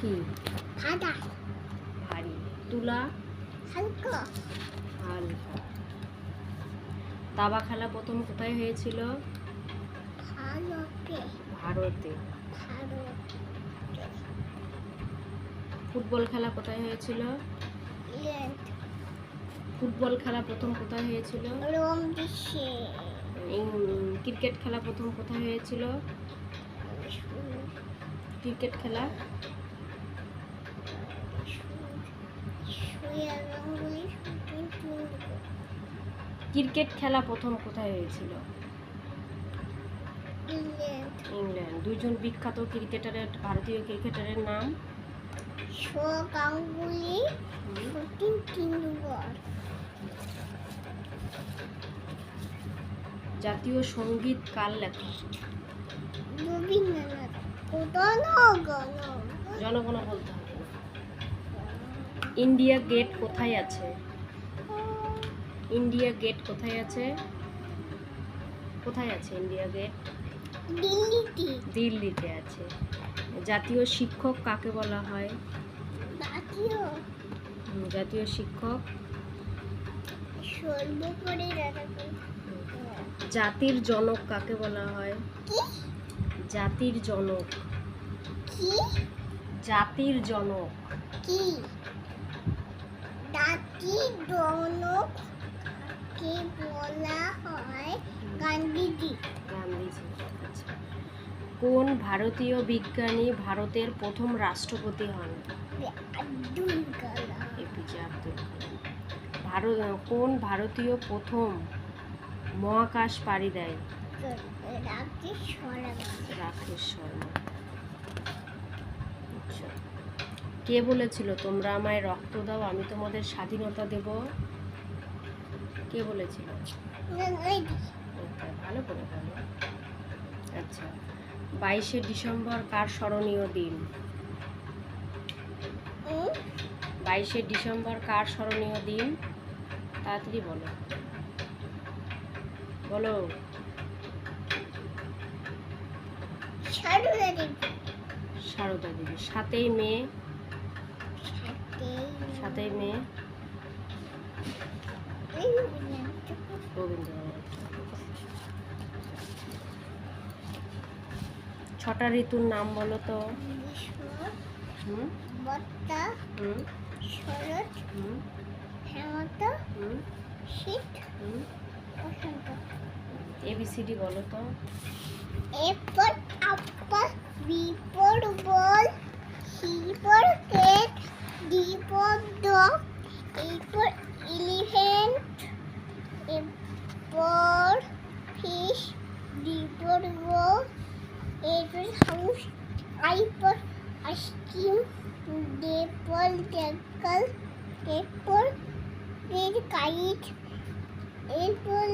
কি? সাদা ভারী। তুলা? হালকা। হালকা। দাবা খেলা প্রথম কোথায় হয়েছিল? ভালোকে ভারতে। ফুটবল খেলা কোথায় হয়েছিল? ফুটবল খেলা প্রথম কোথায় হয়েছিল? ক্রিকেট খেলা প্রথম কোথায় হয়েছিল? ক্রিকেট খেলা? ক্রিকেট খেলা প্রথম কোথায় হয়েছিল? ইংল্যান্ড। দুইজন বিখ্যাত ক্রিকেটারের ভারতীয় ক্রিকেটারের নাম? গাঙ্গুলি টেন্ডুলকার জাতীয় সংগীত কার লেখা? রবীন্দ্রনাথ। জনগণ। বলতে। ইন্ডিয়া গেট কোথায় আছে? ইন্ডিয়া গেট কোথায় আছে? কোথায় আছে ইন্ডিয়া গেট? দিল্লিতে। দিল্লিতে আছে। জাতীয় শিক্ষক কাকে বলা হয়? জাতীয়। জাতীয় শিক্ষক। জাতির জনক কাকে বলা হয়? জাতির জনক। কি? জাতির জনক। কি? দাঁতি দনক কে বলা হয় গান্ধীজি? গান্ধীজি আচ্ছা। কোন ভারতীয় বিজ্ঞানী ভারতের প্রথম রাষ্ট্রপতি হন? এপিজে আব্দুল কালাম। ভারত কোন ভারতীয় প্রথম মহাকাশ পাড়ি দেয়? রাকেশ শর্মা আচ্ছা কে বলেছিল তোমরা আমায় রক্ত দাও আমি তোমাদের স্বাধীনতা দেব কে বলেছিল? ভালো করে বলো। আচ্ছা বাইশে ডিসেম্বর কার স্মরণীয় দিন? বাইশে ডিসেম্বর কার স্মরণীয় দিন? তাড়াতাড়ি বলো। বলো। সারদা দেবী সাতই মে সাতই মে। ছটা ঋতুর নাম বলো তো। শরৎ হুম? হেমন্ত শীত বসন্ত এবিসিডি বলো তো। এরপর apple B for ball C for cat D for dog এরপর ইলিফ্যান্ট এরপর ফিশ ডিপর গো এরপর হাউস আইপর আইসক্রিম ডেপল ডেকাল এরপর রেড কাইট এরপর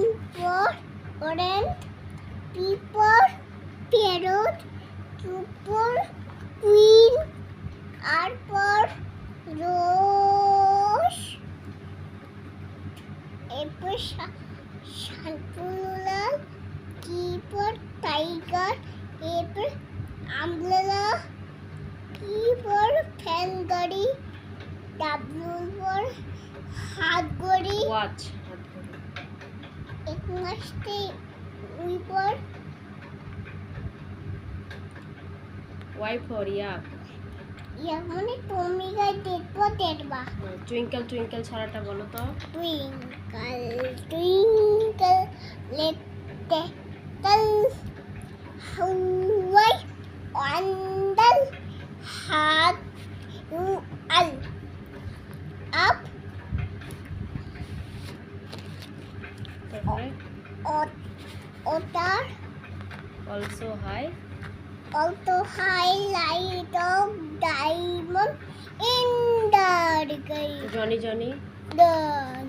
উপর অরেঞ্জ পিপর প্যারট চুপর কুইন আর পর রোজ এরপর শান্তুলা কিপর, টাইগার, এরপর আমলা কিপর ফ্যান গাড়ি ডাব্লুর পর হাত গড়ি ওয়াচ। এক মাসতে উই পর ওয়াই ফর ইয়াক ইয়া মানে তুমি গাই দেখব দেখবা। টুইঙ্কেল টুইঙ্কেল ছড়াটা বলো তো। Twinkle twinkle little how I wonder what you are up also high. Also highlight of diamond in the Johnny Johnny. The